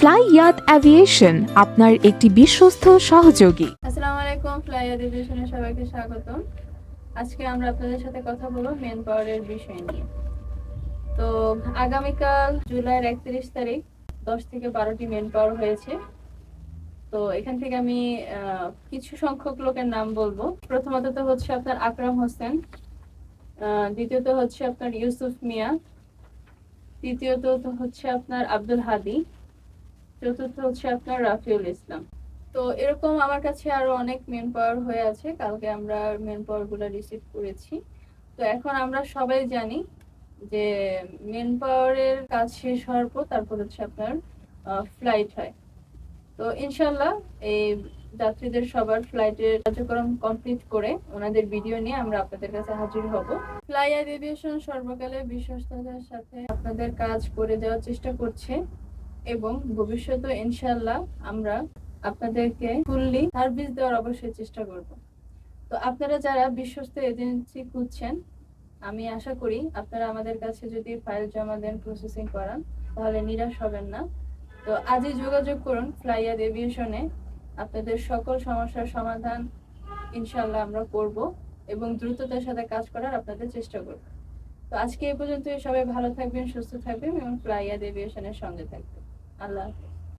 Fly ইয়াত aviation, আপনার একটি বিশ্বস্ত সহযোগী। আসসালামু আলাইকুম, ফ্লাই এডুকেশনে সবাইকে স্বাগত আজকে আমরা আপনাদের সাথে কথা বলব মেন পাওয়ারের বিষয় নিয়ে। তো আগামীকাল জুলাইয়ের একত্রিশ তারিখ, দশ থেকে বারোটি মেন পাওয়ার হয়েছে। তো এখান থেকে আমি কিছু সংখ্যক লোকের নাম বলব। প্রথমত তো হচ্ছে আপনার আকরাম হোসেন দ্বিতীয়ত হচ্ছে আপনার ইউসুফ মিয়া, তৃতীয়ত হচ্ছে আপনার আব্দুল হাদি চতুর্থ হচ্ছে আপনার রাফিউল ইসলাম। তো এরকম আমার কাছে আরও অনেক মেন পাওয়ার হয়ে আছে, কালকে আমরা মেন পাওয়ারগুলো রিসিভ করেছি। তো এখন আমরা সবাই জানি যে মেন পাওয়ারের কাজ শেষ হওয়ার পর তারপর হচ্ছে আপনার ফ্লাইট হয়। তো ইনশাল্লাহ এই যাত্রীদের সবার ফ্লাইটের কার্যক্রম কমপ্লিট করে ওনাদের ভিডিও নিয়ে আমরা আপনাদের কাছে হাজির হব। ফ্লাই এভিয়েশন সর্বকালে বিশ্বস্ততার সাথে আপনাদের কাজ করে যাওয়ার চেষ্টা করছে। এবং ভবিষ্যতে ইনশাল্লাহ আমরা আপনাদেরকে ফুললি সার্ভিস দেওয়ার অবশ্যই চেষ্টা করব। তো আপনারা যারা বিশ্বস্ত এজেন্সি খুঁজছেন, আমি আশা করি আপনারা আমাদের কাছে যদি ফাইল জমা দেন প্রসেসিং করান, তাহলে নিরাশ হবেন না। তো আজই যোগাযোগ করুন ফ্লাইয়ার এভিয়েশনে আপনাদের সকল সমস্যার সমাধান ইনশাল্লাহ আমরা করব এবং দ্রুততার সাথে কাজ করার আপনাদের চেষ্টা করব। তো আজকে এই পর্যন্তই। সবাই ভালো থাকবেন, সুস্থ থাকবেন এবং ফ্লাইয়ার এভিয়েশনের সঙ্গে থাকবেন। আল্লাহ